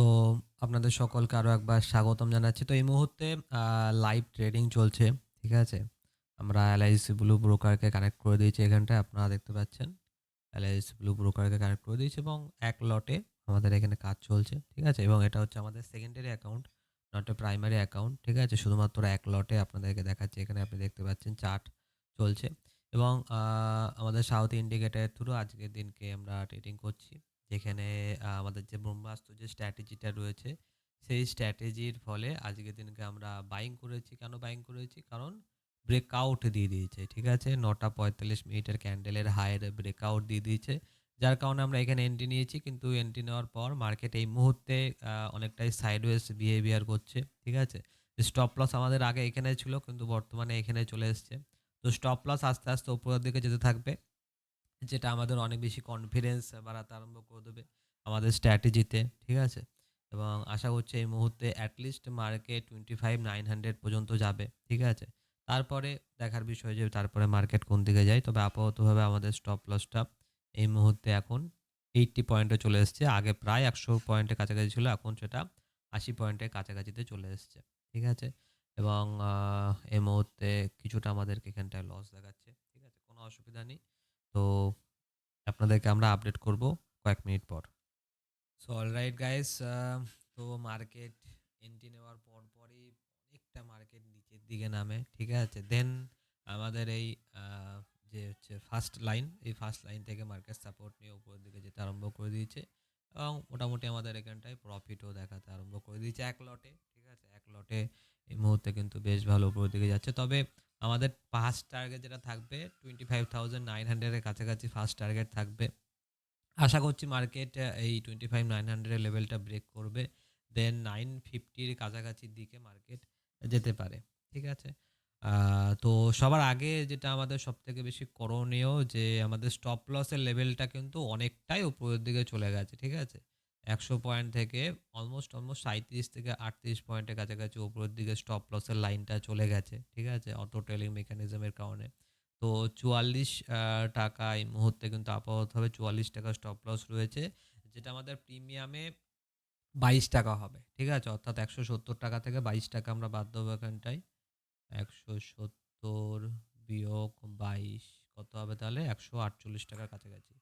তো আপনাদের সকলকে আরও একবার স্বাগতম জানাচ্ছি। তো এই মুহূর্তে লাইভ ট্রেডিং চলছে। ঠিক আছে? আমরা এলআইসি ব্লু ব্রোকারকে কানেক্ট করে দিয়েছি এখানটায় আপনারা দেখতে পাচ্ছেন। এলআইসি ব্লু ব্রোকারকে কানেক্ট করে দিয়েছি এবং এক লটে আমাদের এখানে কাজ চলছে। ঠিক আছে? এবং এটা হচ্ছে আমাদের secondary account, not a primary account. ঠিক আছে? শুধুমাত্র এক লটে আপনাদেরকে দেখাচ্ছি। এখানে আপনি দেখতে পাচ্ছেন চার্ট চলছে এবং আমাদের সাউথ ইন্ডিকেটরের থ্রু আজকের দিনকে আমরা ট্রেডিং করছি। যেখানে আমাদের যে ব্রহ্মাস্ত্র যে স্ট্র্যাটেজিটা রয়েছে, সেই স্ট্র্যাটেজির ফলে আজকের দিনকে আমরা বাইং করেছি। কেন বাইং করেছি? কারণ ব্রেকআউট দিয়ে দিয়েছে। ঠিক আছে? ৯ঃ৪৫ মিনিটের ক্যান্ডেলের হাইয়ের ব্রেকআউট দিয়ে দিয়েছে। যার কারণে আমরা এখানে এন্ট্রি নিয়েছি। কিন্তু এন্ট্রি নেওয়ার পর মার্কেট এই মুহূর্তে অনেকটাই সাইডওয়েজ বিহেভিয়ার করছে। ঠিক আছে? স্টপ লস আমাদের আগে এখানে ছিল কিন্তু বর্তমানে এখানে চলে এসছে। তো স্টপ লস আস্তে, আস্তে উপরের দিকে যেতে থাকবে। যেটা আমাদের অনেক বেশি কনফিডেন্স বাড়াতে আরম্ভ করে দেবে আমাদের স্ট্র্যাটেজিতে। ঠিক আছে? এবং আশা করছি এই মুহূর্তে এট লিস্ট মার্কেট 25,900 পর্যন্ত যাবে। ঠিক আছে? তারপরে দেখার বিষয় যে তারপরে মার্কেট কোন দিকে যায়। তবে আপাততভাবে আমাদের স্টপ লসটা এই মুহূর্তে এখন 80 পয়েন্টে চলে এসছে। আগে প্রায় ১০০ পয়েন্টের কাছাকাছি ছিল। এখন সেটা ৮০ পয়েন্টের কাছাকাছিতে চলে এসছে। ঠিক আছে? এবং এই মুহূর্তে কিছুটা আমাদেরকে এখানটায় লস দেখাচ্ছে। ঠিক আছে? কোনো অসুবিধা নেই। তো আপনাদেরকে আমরা আপডেট করব কয়েক মিনিট পর। সো অলরাইট গাইস তো মার্কেট এন্ট্রি নেওয়ার পর পরই অনেকটা মার্কেট নিচের দিকে নামে। ঠিক আছে? দেন আমাদের এই যে হচ্ছে ফার্স্ট লাইন, এই ফার্স্ট লাইন থেকে মার্কেট সাপোর্ট নিয়ে উপরের দিকে যেতে আরম্ভ করে দিয়েছে এবং মোটামুটি আমাদের এখানটায় প্রফিটও দেখাতে আরম্ভ করে দিয়েছে এক লটে। ঠিক আছে? এক লটে এই মুহূর্তে কিন্তু বেশ ভালো উপরের দিকে যাচ্ছে। তবে আমাদের ফার্স্ট টার্গেট যেটা থাকবে টোয়েন্টি ফাইভ থাউজেন্ড নাইন হান্ড্রেডের কাছাকাছি ফার্স্ট টার্গেট থাকবে। আশা করছি মার্কেট এই টোয়েন্টি ফাইভ নাইন হান্ড্রেডের লেভেলটা ব্রেক করবে। দেন নাইন ফিফটির কাছাকাছির দিকে মার্কেট যেতে পারে। ঠিক আছে? তো সবার আগে যেটা আমাদের সব থেকে বেশি করণীয় যে আমাদের স্টপ লসের লেভেলটা কিন্তু অনেকটাই উপরের দিকে চলে গেছে। ঠিক আছে? ১০০ পয়েন্ট থেকে অলমোস্ট, অলমোস্ট ৩৭ থেকে ৩৮ পয়েন্টের কাছাকাছি উপরের দিকে স্টপ লসের লাইনটা চলে গেছে। ঠিক আছে? অটো ট্রেলিং মেকানিজমের কারণে। তো ৪৪ আ টাকা এই মুহূর্তে কিন্তু আপাততভাবে ৪৪ টাকা স্টপ লস রয়েছে। যেটা আমাদের প্রিমিয়ামে ২২ টাকা হবে। ঠিক আছে? অর্থাৎ ১৭০ টাকা থেকে ২২ টাকা আমরা বাদ দেবো এখানটায়। ১৭০ বিয়োগ ২২ কত হবে তাহলে? ১৪৮ টাকার কাছাকাছি।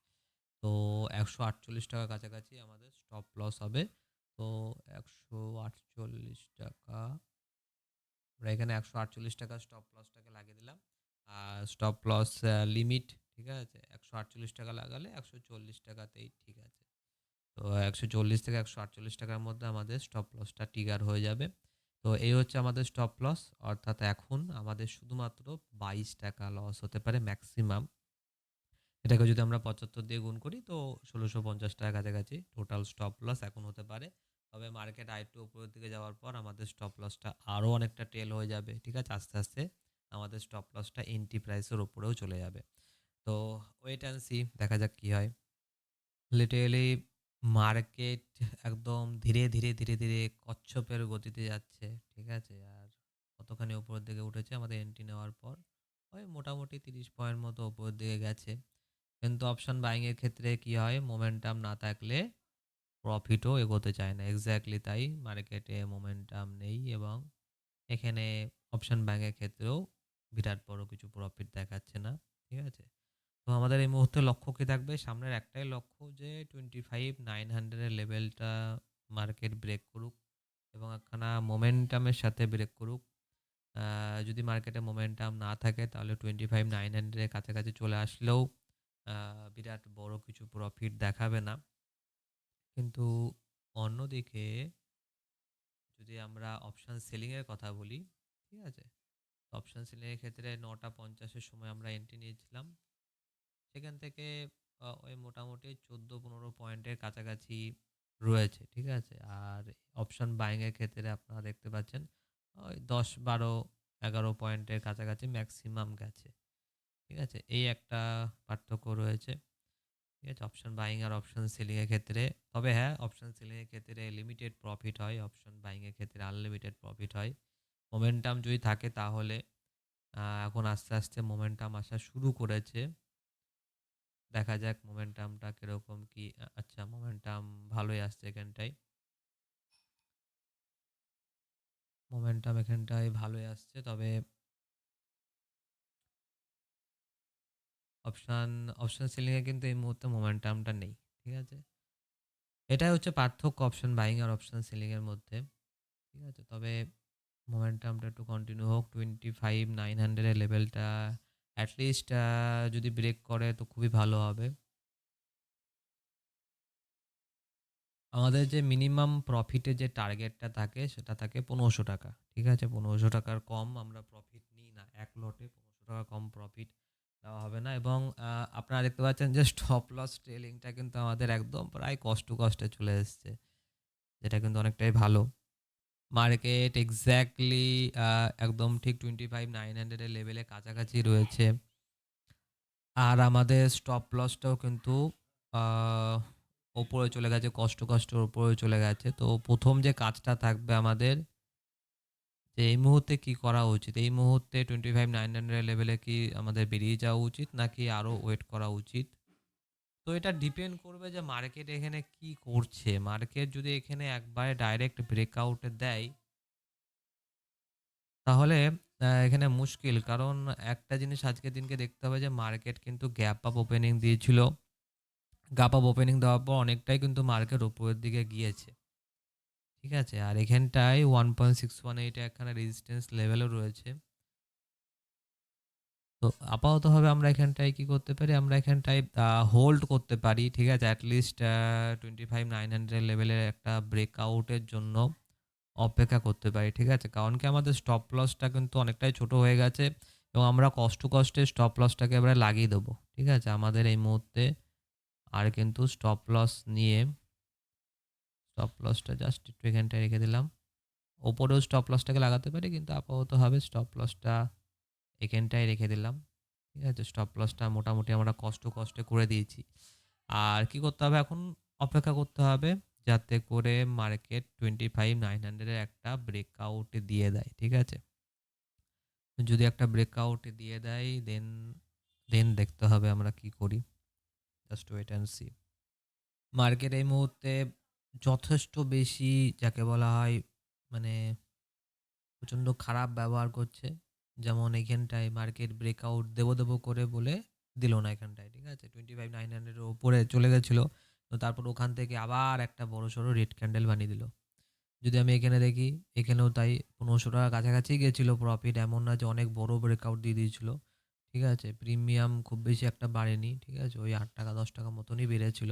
তো ১৪৮ টাকার কাছাকাছি আমাদের স্টপ লস হবে। তো ১৪৮ টাকা, আমরা এখানে ১৪৮ টাকা স্টপ লসটাকে লাগিয়ে দিলাম। আর স্টপ লস লিমিট ঠিক আছে? ১৪৮ টাকা লাগালে ১৪০ টাকাতেই ঠিক আছে। তো ১৪০ থেকে ১৪৮ টাকার মধ্যে আমাদের স্টপ লসটা ট্রিগার হয়ে যাবে। তো এই হচ্ছে আমাদের স্টপ লস অর্থাৎ এখন আমাদের শুধুমাত্র ২২ টাকা লস হতে পারে ম্যাক্সিমাম। এটাকে যদি আমরা ৭৫ দিয়ে গুণ করি তো ১৬৫০ টাকার কাছাকাছি টোটাল স্টপ লস এখন হতে পারে। তবে মার্কেট আরেকটু উপরের দিকে যাওয়ার পর আমাদের স্টপ লসটা আরও অনেকটা টেল হয়ে যাবে। ঠিক আছে? আস্তে, আস্তে আমাদের স্টপ লসটা এন্ট্রি প্রাইসের উপরেও চলে যাবে। তো ওয়েট অ্যান্ড সি দেখা যাক কি হয়। লিটারেলি মার্কেট একদম ধীরে, ধীরে, ধীরে, ধীরে কচ্ছপের গতিতে যাচ্ছে। ঠিক আছে? আর কতখানি উপরের দিকে উঠেছে আমাদের এন্ট্রি নেওয়ার পর? ওই মোটামুটি ৩০ পয়েন্ট মতো উপরের দিকে গেছে। কিন্তু অপশন বাইং এর ক্ষেত্রে কি হয়? মোমেন্টাম না থাকলে প্রফিটও এগোতে চায় না। এক্স্যাক্টলি তাই মার্কেটে মোমেন্টাম নেই এবং এখানে অপশন বাইং এর ক্ষেত্রেও বিরাট বড় কিছু প্রফিট দেখাচ্ছে না। ঠিক আছে? তো আমাদের এই মুহূর্তে লক্ষ্য কি থাকবে? সামনের একটাই লক্ষ্য যে টোয়েন্টি ফাইভ নাইন হান্ড্রেডের লেভেলটা মার্কেট ব্রেক করুক এবং একখানা মোমেন্টামের সাথে ব্রেক করুক। যদি মার্কেটে মোমেন্টাম না থাকে তাহলে টোয়েন্টি ফাইভ নাইন হান্ড্রেডের কাছাকাছি চলে আসলেও বিরাট বড় কিছু প্রফিট দেখাবে না। কিন্তু অন্যদিকে যদি আমরা অপশন সেলিং এর কথা বলি, ঠিক আছে? অপশন সেলিং এর ক্ষেত্রে ৯ঃ৫০ এর সময় আমরা এন্ট্রি নিয়েছিলাম। সেখান থেকে ওই মোটামুটি ১৪-১৫ পয়েন্টের কাছাকাছি রয়েছে। ঠিক আছে? আর অপশন বাইং এর ক্ষেত্রে আপনারা দেখতে পাচ্ছেন ওই ১০, ১২, ১১ পয়েন্টের কাছাকাছি ম্যাক্সিমাম গেছে। ঠিক আছে? এই একটা পার্থক্য রয়েছে। ঠিক আছে? অপশন বাইং আর অপশন সেলিংয়ের ক্ষেত্রে। তবে হ্যাঁ, অপশন সেলিং এর ক্ষেত্রে লিমিটেড প্রফিট হয়। অপশন বাইংয়ের ক্ষেত্রে আনলিমিটেড প্রফিট হয়। মোমেন্টাম যদি থাকে তাহলে এখন আস্তে, আস্তে মোমেন্টাম আসা শুরু করেছে। দেখা যাক মোমেন্টামটা কীরকম কি আচ্ছা মোমেন্টাম ভালোই আসছে এখানটায়। মোমেন্টাম এখানটায় ভালোই আসছে তবে অপশান অপশান সেলিংয়ে কিন্তু এই মুহূর্তে মোমেন্টামটা নেই, ঠিক আছে? এটাই হচ্ছে পার্থক্য অপশান বাইং আর অপশান সেলিংয়ের মধ্যে, ঠিক আছে? তবে মোমেন্টামটা একটু কন্টিনিউ হোক টোয়েন্টি ফাইভ নাইন হান্ড্রেডের লেভেলটা অ্যাটলিস্ট যদি ব্রেক করে তো খুবই ভালো হবে। আমাদের যে মিনিমাম প্রফিটের যে টার্গেটটা থাকে, সেটা থাকে পনেরোশো টাকা, ঠিক আছে? পনেরোশো টাকার কম আমরা প্রফিট নিই না, এক লটে পনেরোশো টাকা কম প্রফিট দেওয়া হবে না এবং আপনারা দেখতে পাচ্ছেন যে স্টপ লস ট্রেলিংটা কিন্তু আমাদের একদম প্রায় কষ্ট কষ্টে চলে এসছে, যেটা কিন্তু অনেকটাই ভালো। মার্কেট এক্স্যাক্টলি একদম ঠিক টোয়েন্টি ফাইভ নাইন হান্ড্রেডের লেভেলে কাছাকাছি রয়েছে। আর আমাদের স্টপ লসটাও কিন্তু ওপরে চলে গেছে কষ্ট কষ্টের ওপরে চলে গেছে। তো প্রথম যে কাজটা থাকবে আমাদের যে এই মুহূর্তে কি করা উচিত? এই মুহূর্তে টোয়েন্টি ফাইভ নাইন হান্ড্রেড লেভেলে কি আমাদের বেরিয়ে যাওয়া উচিত নাকি আরও ওয়েট করা উচিত? তো এটা ডিপেন্ড করবে যে মার্কেট এখানে কি করছে। মার্কেট যদি এখানে একবারে ডাইরেক্ট ব্রেকআউট দেয়, তাহলে এখানে মুশকিল। কারণ একটা জিনিস আজকের দিনকে দেখতে হবে যে মার্কেট কিন্তু গ্যাপ আপ ওপেনিং দিয়েছিল। গ্যাপ আপ ওপেনিং দেওয়ার পর অনেকটাই কিন্তু মার্কেট উপরের দিকে গিয়েছে। ঠিক আছে? আর এখানটায় ওয়ান পয়েন্ট সিক্স ওয়ান এইটা এখানে রেজিস্ট্যান্স লেভেলও রয়েছে। তো আপাততভাবে আমরা এখানটায় কি করতে পারি? আমরা এখানটায় হোল্ড করতে পারি, ঠিক আছে? At least twenty five nine hundred লেভেলের একটা ব্রেকআউটের জন্য অপেক্ষা করতে পারি, ঠিক আছে? কারণ কি আমাদের স্টপ লসটা কিন্তু অনেকটাই ছোট হয়ে গেছে এবং আমরা কষ্ট কষ্টে স্টপ লসটাকে এবারে লাগিয়ে দেবো, ঠিক আছে? আমাদের এই মুহূর্তে আর কিন্তু স্টপ লস নিয়ে স্টপ লসটা জাস্ট একটু এখানটায় রেখে দিলাম। ওপরেও স্টপ লসটাকে লাগাতে পারি, কিন্তু আপাততভাবে স্টপ লসটা এখানটায় রেখে দিলাম। ঠিক আছে স্টপ লসটা মোটামুটি আমরা কষ্ট কষ্টে করে দিয়েছি। আর কি করতে হবে এখন? অপেক্ষা করতে হবে যাতে করে মার্কেট টোয়েন্টি ফাইভ নাইন হান্ড্রেডের একটা ব্রেকআউট দিয়ে দেয়, ঠিক আছে? যদি একটা ব্রেকআউট দিয়ে দেয় দেন দেন দেখতে হবে আমরা কি করি। Just wait and see market এই মুহূর্তে যথেষ্ট বেশি যাকে বলা হয় মানে প্রচণ্ড খারাপ ব্যবহার করছে। যেমন এখানটায় মার্কেট ব্রেকআউট দেবো দেবো করে বলে দিল না এখানটায়, ঠিক আছে? টোয়েন্টি ফাইভ নাইন হান্ড্রেডের ওপরে চলে গেছিল। তো তারপর ওখান থেকে আবার একটা বড় সড়ো রেড ক্যান্ডেল বানিয়ে দিল। যদি আমি এখানে দেখি, এখানেও তাই পনেরোশো টাকা কাছাকাছি গেছিল প্রফিট এমন না যে অনেক বড় ব্রেকআউট দিয়ে দিয়েছিল, ঠিক আছে? প্রিমিয়াম খুব বেশি একটা বাড়েনি, ঠিক আছে? ওই আট টাকা, দশ টাকা মতনই বেড়েছিল।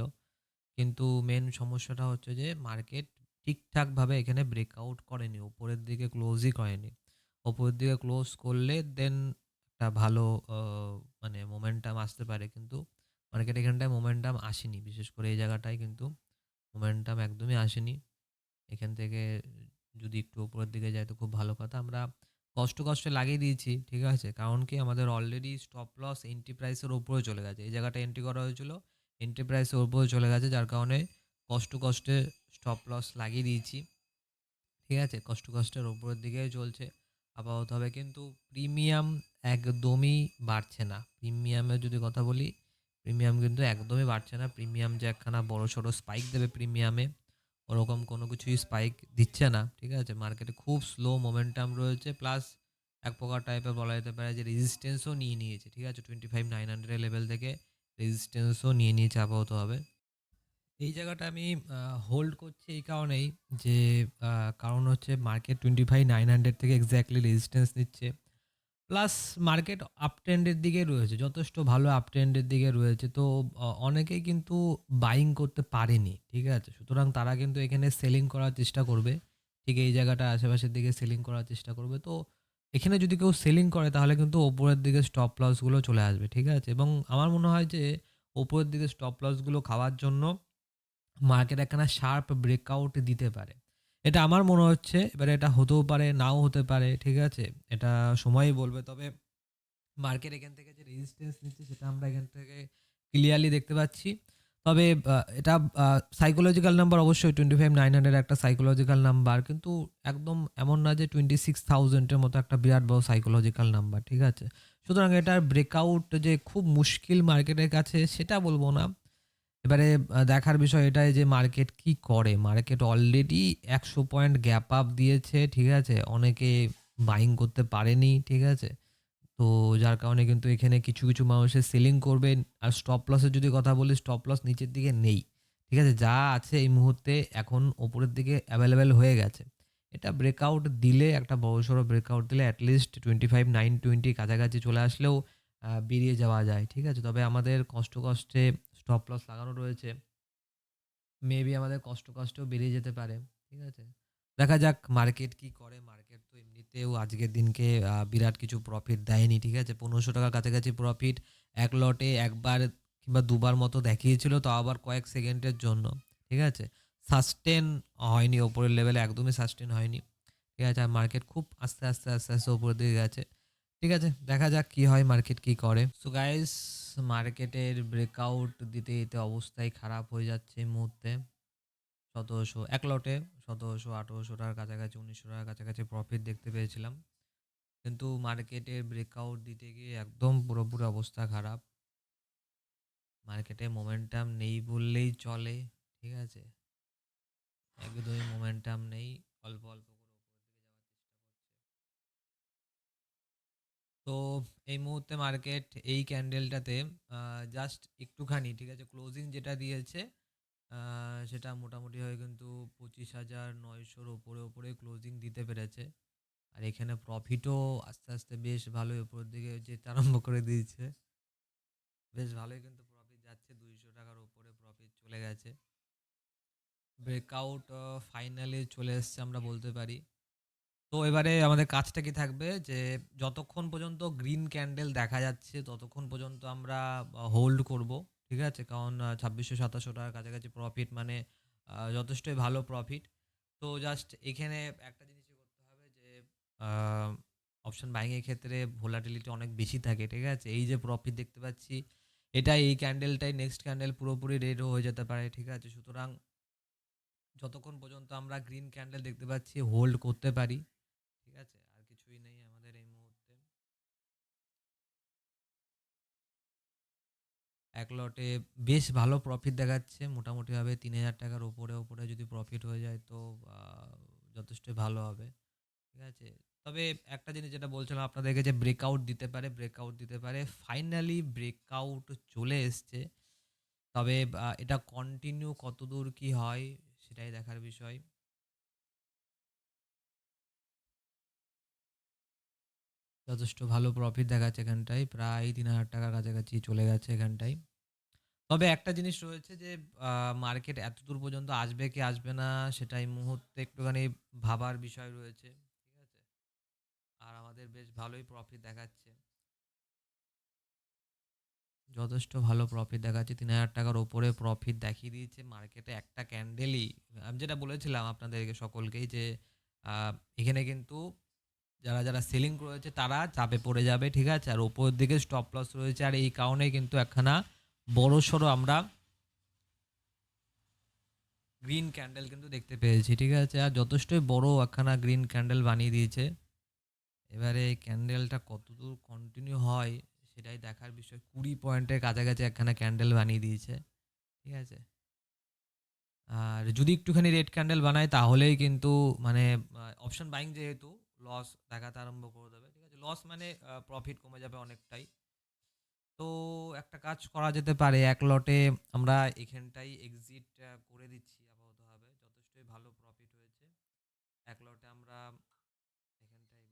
কিন্তু মেন সমস্যাটা হচ্ছে যে মার্কেট ঠিকঠাকভাবে এখানে ব্রেকআউট করেনি। উপরের দিকে ক্লোজই করেনি। ওপরের দিকে ক্লোজ করলে দেন একটা ভালো মানে মোমেন্টাম আসতে পারে। কিন্তু মার্কেট এখানটায় মোমেন্টাম আসেনি। বিশেষ করে এই জায়গাটায় কিন্তু মোমেন্টাম একদমই আসেনি। এখান থেকে যদি একটু উপরের দিকে যায় তো খুব ভালো কথা। আমরা কষ্ট কষ্টে লাগিয়ে দিয়েছি, ঠিক আছে? কারণ কি আমাদের অলরেডি স্টপ লস এন্ট্রি প্রাইসের উপরে চলে গেছে। এই জায়গাটা এন্ট্রি করা হয়েছিল। এন্ট্রি প্রাইসের উপরে চলে গেছে, যার কারণে কষ্ট কষ্টে স্টপ লস লাগিয়ে দিয়েছি। ঠিক আছে? কষ্ট কষ্টের ওপরের দিকে চলছে। আপাতত হবে কিন্তু প্রিমিয়াম একদমই বাড়ছে না। প্রিমিয়ামের যদি কথা বলি প্রিমিয়াম কিন্তু একদমই বাড়ছে না। প্রিমিয়াম যে একখানা বড় সড়ো স্পাইক দেবে প্রিমিয়ামে ওরকম কোনো কিছুই স্পাইক দিচ্ছে না। ঠিক আছে? মার্কেটে খুব স্লো মোমেন্টাম রয়েছে। প্লাস এক প্রকার টাইপের বলা যেতে পারে যে রেজিস্ট্যান্সও নিয়ে নিয়েছে। ঠিক আছে? Twenty five nine hundred level থেকে রেজিস্ট্যান্সও নিয়ে নিয়েছে আপাতত হবে। এই জায়গাটা আমি হোল্ড করছি এই কারণেই যে কারণ হচ্ছে market twenty five nine hundred থেকে এক্স্যাক্টলি রেজিস্ট্যান্স নিচ্ছে। প্লাস মার্কেট আপ ট্রেন্ডের দিকে রয়েছে, যথেষ্ট ভালো আপ ট্রেন্ডের দিকে রয়েছে। তো অনেকেই কিন্তু বাইং করতে পারেনি, ঠিক আছে? সুতরাং তারা কিন্তু এখানে সেলিং করার চেষ্টা করবে। ঠিক এই জায়গাটা আশেপাশের দিকে সেলিং করার চেষ্টা করবে। তো এখানে যদি কেউ সেলিং করে, তাহলে কিন্তু ওপরের দিকে স্টপ লসগুলো চলে আসবে, ঠিক আছে? এবং আমার মনে হয় যে, ওপরের দিকে স্টপ লসগুলো খাওয়ার জন্য মার্কেট একখানা শার্প ব্রেকআউট দিতে পারে। এটা আমার মনে হচ্ছে, এবারে এটা হতেও পারে, নাও হতে পারে, ঠিক আছে? এটা সময়ই বলবে, তবে মার্কেট এখান থেকে যে রেজিস্ট্যান্স নিচ্ছে, সেটা আমরা এখান থেকে ক্লিয়ারলি দেখতে পাচ্ছি। তবে এটা সাইকোলজিক্যাল নাম্বার অবশ্যই টোয়েন্টি ফাইভ নাইন হান্ড্রেড একটা সাইকোলজিক্যাল নাম্বার কিন্তু একদম এমন না যে টোয়েন্টি সিক্স থাউজেন্ডের মতো একটা বিরাট বড় সাইকোলজিক্যাল নাম্বার ঠিক আছে সুতরাং এটার ব্রেকআউট যে খুব মুশকিল মার্কেটের কাছে সেটা বলব না এবারে দেখার বিষয় এটাই যে মার্কেট কি করে? Market already ১০০ point gap up দিয়েছে, ঠিক আছে? অনেকে বাইং করতে পারেনি, ঠিক আছে? তো যার কারণে কিন্তু এখানে কিছু, কিছু মানুষের সেলিং করবেন। আর স্টপ লসের যদি কথা বলি স্টপ লস নিচের দিকে নেই। ঠিক আছে? যা আছে এই মুহূর্তে এখন ওপরের দিকে অ্যাভেলেবেল হয়ে গেছে। এটা ব্রেকআউট দিলে একটা বড়সড় ব্রেকআউট দিলে এট লিস্ট 25,920 কাছাকাছি চলে আসলেও বেরিয়ে যাওয়া যায়। ঠিক আছে? তবে আমাদের কষ্ট, কষ্টে স্টপ লস লাগানো রয়েছে। মেবি আমাদের কষ্ট, কষ্টেও বেরিয়ে যেতে পারে। ঠিক আছে? দেখা যাক মার্কেট কি করে। মার্কেট তো এমনিতেও আজকের দিনকে বিরাট কিছু প্রফিট দেয়নি। ঠিক আছে? ৳১৫০০ কাছাকাছি প্রফিট এক লটে একবার কিংবা দুবার মতো দেখিয়েছিল তো আবার কয়েক সেকেন্ডের জন্য। ঠিক আছে? সাস্টেন হয়নি ওপরের লেভেলে একদমই সাস্টেন হয়নি। ঠিক আছে? আর মার্কেট খুব আস্তে, আস্তে, আস্তে, আস্তে উপরের দিকে গেছে। ঠিক আছে? দেখা যাক কি হয় মার্কেট কি করে। সো গাইস মার্কেটের ব্রেকআউট দিতে, দিতে অবস্থাই খারাপ হয়ে যাচ্ছে এই মুহূর্তে। ১৭০০ এক লটে ১৭০০ ৳১৮০০ টার কাছাকাছি ৳১৯০০ টার কাছাকাছি প্রফিট দেখতে পেয়েছিলাম। কিন্তু মার্কেটের ব্রেকআউট দিতে গিয়ে একদম পুরোপুরি অবস্থা খারাপ। মার্কেটে মোমেন্টাম নেই বললেই চলে। ঠিক আছে? একদমই মোমেন্টাম নেই। অল্প, অল্প করে উপরের দিকে যাওয়ার চেষ্টা করছে। তো এই মুহূর্তে মার্কেট এই ক্যান্ডেলটাতে জাস্ট একটুখানি ঠিক আছে? ক্লোজিং যেটা দিয়েছে সেটা মোটামুটিভাবে কিন্তু পঁচিশ হাজার নয়শোর ওপরে ওপরে ক্লোজিং দিতে পেরেছে। আর এখানে প্রফিটও আস্তে, আস্তে বেশ ভালোই উপরের দিকে যেতে আরম্ভ করে দিয়েছে। বেশ ভালোই কিন্তু প্রফিট যাচ্ছে দুইশো টাকার ওপরে প্রফিট চলে গেছে। ব্রেকআউট ফাইনালি চলে এসছে আমরা বলতে পারি। তো এবারে আমাদের কাজটা কি থাকবে যে যতক্ষণ পর্যন্ত গ্রিন ক্যান্ডেল দেখা যাচ্ছে ততক্ষণ পর্যন্ত আমরা হোল্ড করব। ঠিক আছে? কারণ ছাব্বিশশো ৳২৬০০-২৭০০ টার কাছাকাছি প্রফিট মানে যথেষ্টই ভালো প্রফিট। তো জাস্ট এখানে একটা জিনিসই করতে হবে যে অপশন বাইং এর ক্ষেত্রে ভোলাটিলিটি অনেক বেশি থাকে। ঠিক আছে? এই যে প্রফিট দেখতে পাচ্ছি এটা এই ক্যান্ডেলটাই নেক্সট ক্যান্ডেল পুরোপুরি রেডও হয়ে যেতে পারে। ঠিক আছে? সুতরাং যতক্ষণ পর্যন্ত আমরা গ্রিন ক্যান্ডেল দেখতে পাচ্ছি হোল্ড করতে পারি। এক লটে বেশ ভালো প্রফিট দেখাচ্ছে। মোটামুটিভাবে তিন হাজার টাকার ওপরে ওপরে যদি প্রফিট হয়ে যায় তো আ যথেষ্টই ভালো হবে। ঠিক আছে? তবে একটা জিনিস যেটা বলছিলাম আপনাদেরকে যে ব্রেকআউট দিতে পারে, ব্রেকআউট দিতে পারে। ফাইনালি ব্রেকআউট চলে এসছে। তবে এটা কন্টিনিউ কতদূর কি হয় সেটাই দেখার বিষয়। যথেষ্ট ভালো প্রফিট দেখাচ্ছে এখানটায়। প্রায় তিন হাজার টাকার কাছাকাছি চলে গেছে এখানটায়। তবে একটা জিনিস রয়েছে যে মার্কেট এতদূর পর্যন্ত আসবে কি আসবে না সেটা এই মুহূর্তে একটুখানি ভাবার বিষয় রয়েছে। ঠিক আছে? আর আমাদের বেশ ভালোই প্রফিট দেখাচ্ছে। যথেষ্ট ভালো প্রফিট দেখাচ্ছে। তিন হাজার টাকার ওপরে প্রফিট দেখিয়ে দিয়েছে মার্কেটে একটা ক্যান্ডেলই। আমি যেটা বলেছিলাম আপনাদেরকে সকলকেই যে এখানে কিন্তু যারা, যারা সেলিং করেছে তারা চাপে পড়ে যাবে। ঠিক আছে? আর উপরের দিকে স্টপ লস রয়েছে। আর এই কারণেই কিন্তু একখানা বড়সড় আমরা গ্রিন ক্যান্ডেল কিন্তু দেখতে পেয়েছি। ঠিক আছে? আর যথেষ্টই বড় একখানা গ্রিন ক্যান্ডেল বানিয়ে দিয়েছে। এবারে এই ক্যান্ডেলটা কতদূর কন্টিনিউ হয় সেটাই দেখার বিষয়। ২০ পয়েন্টের কাছাকাছি একখানা ক্যান্ডেল বানিয়ে দিয়েছে। ঠিক আছে? আর যদি একটুখানি রেড ক্যান্ডেল বানায় তাহলেই কিন্তু মানে অপশন বাইং যেহেতু লস দেখাতে আরম্ভ করে দেবে। ঠিক আছে? লস মানে প্রফিট কমে যাবে অনেকটাই। তো একটা কাজ করা যেতে পারে। এক লটে আমরা এখানটাই এক্সিট করে দিচ্ছি আপাততভাবে। যথেষ্টই ভালো প্রফিট হয়েছে। এক লটে আমরা এখানটায়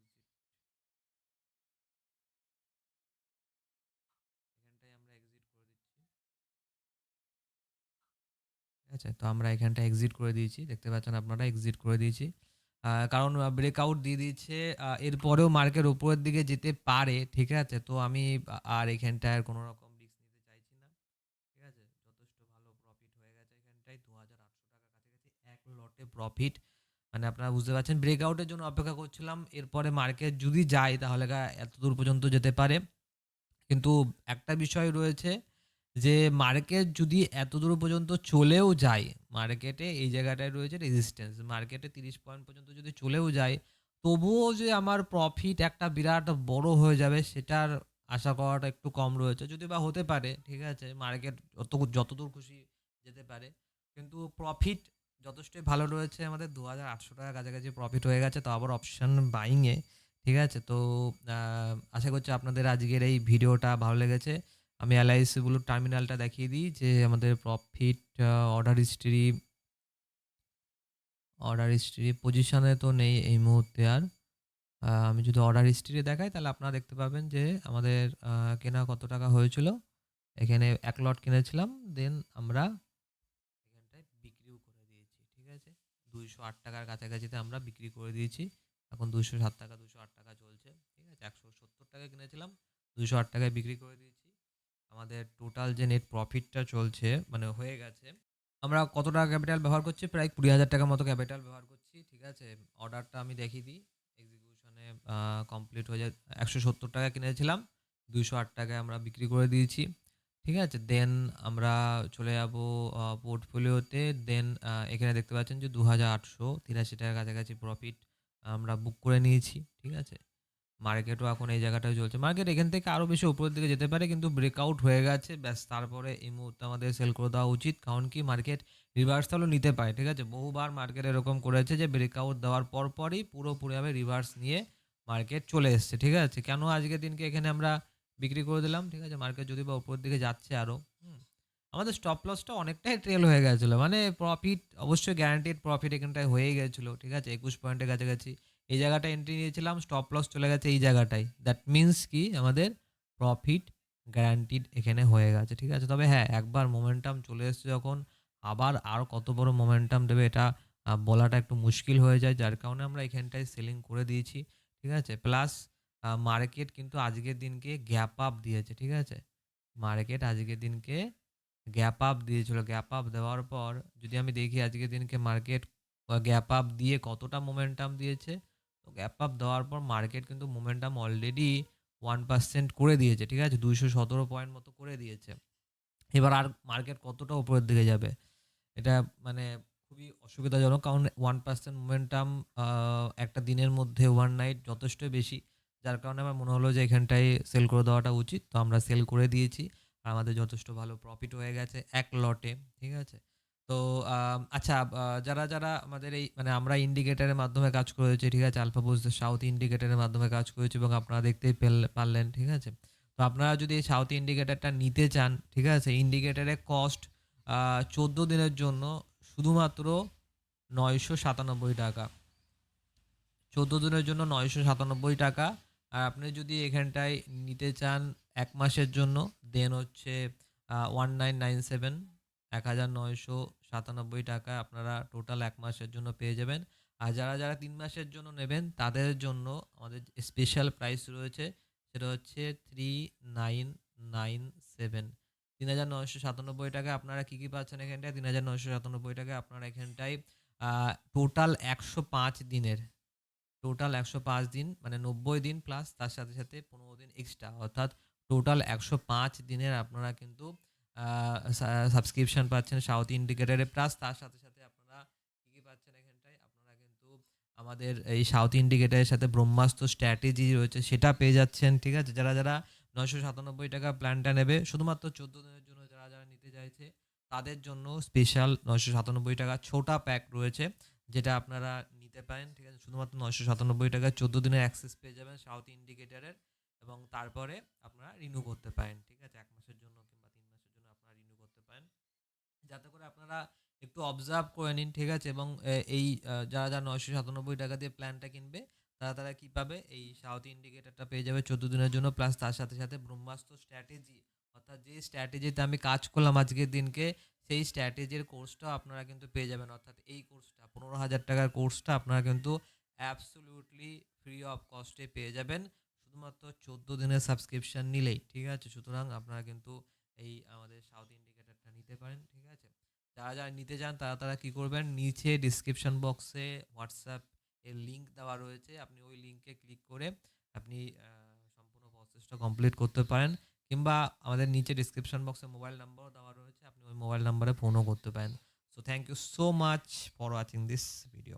এখানটায় আমরা এক্সিট করে দিচ্ছি। আছে? তো আমরা এখানটায় এক্সিট করে দিয়েছি। দেখতে পাচ্ছেন আপনারা এক্সিট করে দিয়েছি। কারণ ব্রেকআউট দিয়ে দিয়েছে। এরপরেও মার্কেট উপরের দিকে যেতে পারে। ঠিক আছে? তো আমি আর এখানটায় কোন রকম রিস্ক নিতে চাইছি না। ঠিক আছে? যথেষ্ট ভালো প্রফিট হয়ে গেছে এখানটায় ৳২,৮০০ কাছাকাছি এক লটে প্রফিট। মানে আপনারা বুঝতে পারছেন ব্রেকআউটের জন্য অপেক্ষা করছিলাম। এরপরে মার্কেট যদি যায় তাহলে এত দূর পর্যন্ত যেতে পারে। কিন্তু একটা বিষয় রয়েছে যে মার্কেট যদি এতদূর পর্যন্ত চলেও যায়, মার্কেটে এই জায়গাটায় রয়েছে রেজিস্ট্যান্স। মার্কেটে ৩০ পয়েন্ট পর্যন্ত যদি চলেও যায়, তবুও যে আমার প্রফিট একটা বিরাট বড় হয়ে যাবে সেটার আশা করাটা একটু কম রয়েছে। যদি বা হতে পারে। ঠিক আছে? মার্কেট যত যতদূর খুশি যেতে পারে কিন্তু প্রফিট যথেষ্টই ভালো রয়েছে আমাদের দু হাজার আটশো টাকার কাছাকাছি প্রফিট হয়ে গেছে তো আবার অপশান বাইংয়ে ঠিক আছে তো আশা করছি আপনাদের আজকের এই ভিডিওটা ভালো লেগেছে আমি এলআইসি ব্লুর টার্মিনালটা দেখিয়ে দিই যে আমাদের profit order history order history পজিশনে তো নেই এই মুহূর্তে আর। আমি যদি অর্ডার হিস্ট্রি দেখাই তাহলে আপনারা দেখতে পাবেন যে আমাদের কেনা কত টাকা হয়েছিল। এখানে এক লট কিনেছিলাম দেন আমরা এখানটায় বিক্রিও করে দিয়েছি, ঠিক আছে? দুইশো আট টাকার কাছাকাছিতে আমরা বিক্রি করে দিয়েছি। এখন দুইশো সাত টাকা দুশো আট টাকা চলছে, ঠিক আছে? একশো সত্তর টাকা কিনেছিলাম, দুইশো আট টাকায় বিক্রি করে দিয়েছি। আমাদের টোটাল যে নেট প্রফিটটা চলছে মানে হয়ে গেছে, আমরা কত টাকা ক্যাপিটাল ব্যবহার করছি? প্রায় কুড়ি হাজার টাকার মতো ক্যাপিটাল ব্যবহার করছি, ঠিক আছে? অর্ডারটা আমি দেখিয়ে দিই। এক্সিকিউশনে কমপ্লিট হয়ে যায়। একশো সত্তর টাকা কিনেছিলাম, দুইশো আট টাকায় আমরা বিক্রি করে দিয়েছি, ঠিক আছে? দেন আমরা চলে যাব পোর্টফোলিওতে দেন এখানে দেখতে পাচ্ছেন যে দু হাজার আটশো তিরাশি টাকার কাছাকাছি প্রফিট আমরা বুক করে নিয়েছি, ঠিক আছে? মার্কেটও এখন এই জায়গাটায় চলছে। মার্কেট এখান থেকে আরও বেশি উপরের দিকে যেতে পারে, কিন্তু ব্রেকআউট হয়ে গেছে। ব্যাস, তারপরে এই মুহূর্তে আমাদের সেল করে দেওয়া উচিত, কারণ কি মার্কেট রিভার্সালও নিতে পারে, ঠিক আছে? বহুবার মার্কেট এরকম করেছে যে ব্রেকআউট দেওয়ার পর পরই পুরোপুরিভাবে রিভার্স নিয়ে মার্কেট চলে এসছে, ঠিক আছে? কেন আজকের দিনকে এখানে আমরা বিক্রি করে দিলাম, ঠিক আছে? মার্কেট যদি বা উপরের দিকে যাচ্ছে আরও আমাদের স্টপ লসটা অনেকটাই ট্রেল হয়ে গেছিল মানে প্রফিট অবশ্যই গ্যারান্টিড প্রফিট এখানটায় হয়েই গেছিল, ঠিক আছে? একুশ পয়েন্টের কাছাকাছি। এই জায়গাটা এন্ট্রি নিয়েছিলাম স্টপ লস চলে গেছে এই জায়গাটায়। দ্যাট মিন্স কি? আমাদের প্রফিট গ্যারান্টিড এখানে হয়ে গেছে, ঠিক আছে? তবে হ্যাঁ একবার মোমেন্টাম চলে এসছে যখন, আবার আর কত বড় মোমেন্টাম দেবে এটা বলাটা একটু মুশকিল হয়ে যায়। যার কারণে আমরা এখানটায় সেলিং করে দিয়েছি, ঠিক আছে? প্লাস মার্কেট কিন্তু আজকের দিনকে গ্যাপ আপ দিয়েছে, ঠিক আছে? মার্কেট আজকের দিনকে গ্যাপ আপ দিয়েছিল। গ্যাপ আপ দেওয়ার পর যদি আমি দেখি আজকের দিনকে মার্কেট গ্যাপ আপ দিয়ে কতটা মোমেন্টাম দিয়েছে তো গ্যাপ আপ দেওয়ার পর মার্কেট কিন্তু মোমেন্টাম অলরেডি ওয়ান পার্সেন্ট করে দিয়েছে, ঠিক আছে? দুইশো সতেরো পয়েন্ট মতো করে দিয়েছে। এবার আর মার্কেট কতটা উপরের দিকে যাবে? এটা মানে খুবই অসুবিধাজনক, কারণ ওয়ান পার্সেন্ট মোমেন্টাম একটা দিনের মধ্যে ওয়ান নাইট যথেষ্ট বেশি। যার কারণে আমার মনে হলো যে এখানটায় সেল করে দেওয়াটা উচিত। তো আমরা সেল করে দিয়েছি, আর আমাদের যথেষ্ট ভালো প্রফিট হয়ে গেছে এক লটে ঠিক আছে? তো আচ্ছা যারা যারা আমাদের এই মানে আমরা ইন্ডিকেটারের মাধ্যমে কাজ করেছি, ঠিক আছে? আলফা বুঝতে সাউথ ইন্ডিকেটারের মাধ্যমে কাজ করেছি এবং আপনারা দেখতেই পারলেন, ঠিক আছে? তো আপনারা যদি এই সাউথ ইন্ডিকেটারটা নিতে চান, ঠিক আছে? ইন্ডিকেটারের কস্ট চোদ্দ দিনের জন্য শুধুমাত্র নয়শো সাতানব্বই টাকা। চোদ্দ দিনের জন্য নয়শো সাতানব্বই টাকা। আর আপনি যদি এখানটায় নিতে চান এক মাসের জন্য দেন হচ্ছে ওয়ান নাইন নাইন সেভেন এক হাজার নয়শো সাতানব্বই টাকা আপনারা টোটাল এক মাসের জন্য পেয়ে যাবেন। আর যারা যারা তিন মাসের জন্য নেবেন, তাদের জন্য আমাদের স্পেশাল প্রাইস রয়েছে, সেটা হচ্ছে থ্রি নাইন নাইন সেভেন তিন হাজার নয়শো সাতানব্বই টাকা আপনারা কী কী পাচ্ছেন এখানটায়? তিন হাজার নয়শো সাতানব্বই টাকা আপনারা এখানটায় টোটাল একশো পাঁচ দিনের। টোটাল একশো পাঁচ দিন মানে নব্বই দিন প্লাস তার সাথে সাথে পনেরো দিন এক্সট্রা অর্থাৎ টোটাল একশো পাঁচ দিনের আপনারা কিন্তু সাবস্ক্রিপশন পাচ্ছেন সাউথ ইন্ডিকেটারে প্লাস তার সাথে সাথে আপনারা কী কী পাচ্ছেন এখানটায়? আপনারা কিন্তু আমাদের এই সাউথ ইন্ডিকেটারের সাথে ব্রহ্মাস্ত্র স্ট্র্যাটেজি রয়েছে সেটা পেয়ে যাচ্ছেন, ঠিক আছে? যারা যারা নয়শো সাতানব্বই টাকা প্ল্যানটা নেবে, শুধুমাত্র চোদ্দ দিনের জন্য যারা যারা নিতে চাইছে, তাদের জন্য স্পেশাল নয়শো সাতানব্বই টাকা ছোটা প্যাক রয়েছে, যেটা আপনারা নিতে পারেন, ঠিক আছে? শুধুমাত্র নয়শো সাতানব্বই টাকা চোদ্দ দিনের অ্যাক্সেস পেয়ে যাবেন সাউথ ইন্ডিকেটারের এবং তারপরে আপনারা রিনিউ করতে পারেন, ঠিক আছে? এক মাসের জন্য কিংবা তিন মাসের জন্য আপনারা রিনিউ করতে পারেন যাতে করে আপনারা একটু অবজার্ভ করে নিন, ঠিক আছে? এবং এই যারা যারা নয়শো সাতানব্বই টাকা দিয়ে প্ল্যানটা কিনবে, তারা তারা কী পাবে? এই সাউথ ইন্ডিকেটারটা পেয়ে যাবে চোদ্দ দিনের জন্য প্লাস তার সাথে সাথে ব্রহ্মাস্ত্র স্ট্র্যাটেজি অর্থাৎ যে স্ট্র্যাটেজিতে আমি কাজ করলাম আজকের দিনকে, সেই স্ট্র্যাটেজির কোর্সটাও আপনারা কিন্তু পেয়ে যাবেন। অর্থাৎ এই কোর্সটা পনেরো হাজার টাকার কোর্সটা আপনারা কিন্তু অ্যাবসোলিউটলি ফ্রি অফ কস্টে পেয়ে যাবেন। শুধুমাত্র চোদ্দ দিনের সাবস্ক্রিপশন নিলেই, ঠিক আছে? সুতরাং আপনারা কিন্তু এই আমাদের সাউথ ইন্ডিকেটারটা নিতে পারেন, ঠিক আছে? যারা যারা নিতে চান, তারা তারা কী করবেন? নিচে ডিসক্রিপশন বক্সে হোয়াটসঅ্যাপ এর লিঙ্ক দেওয়া রয়েছে। আপনি ওই লিঙ্কে ক্লিক করে আপনি সম্পূর্ণ প্রসেসটা কমপ্লিট করতে পারেন। কিংবা আমাদের নিচে ডিসক্রিপশন বক্সে মোবাইল নাম্বারও দেওয়া রয়েছে। আপনি ওই মোবাইল নাম্বারে ফোনও করতে পারেন। So thank you so much for watching this video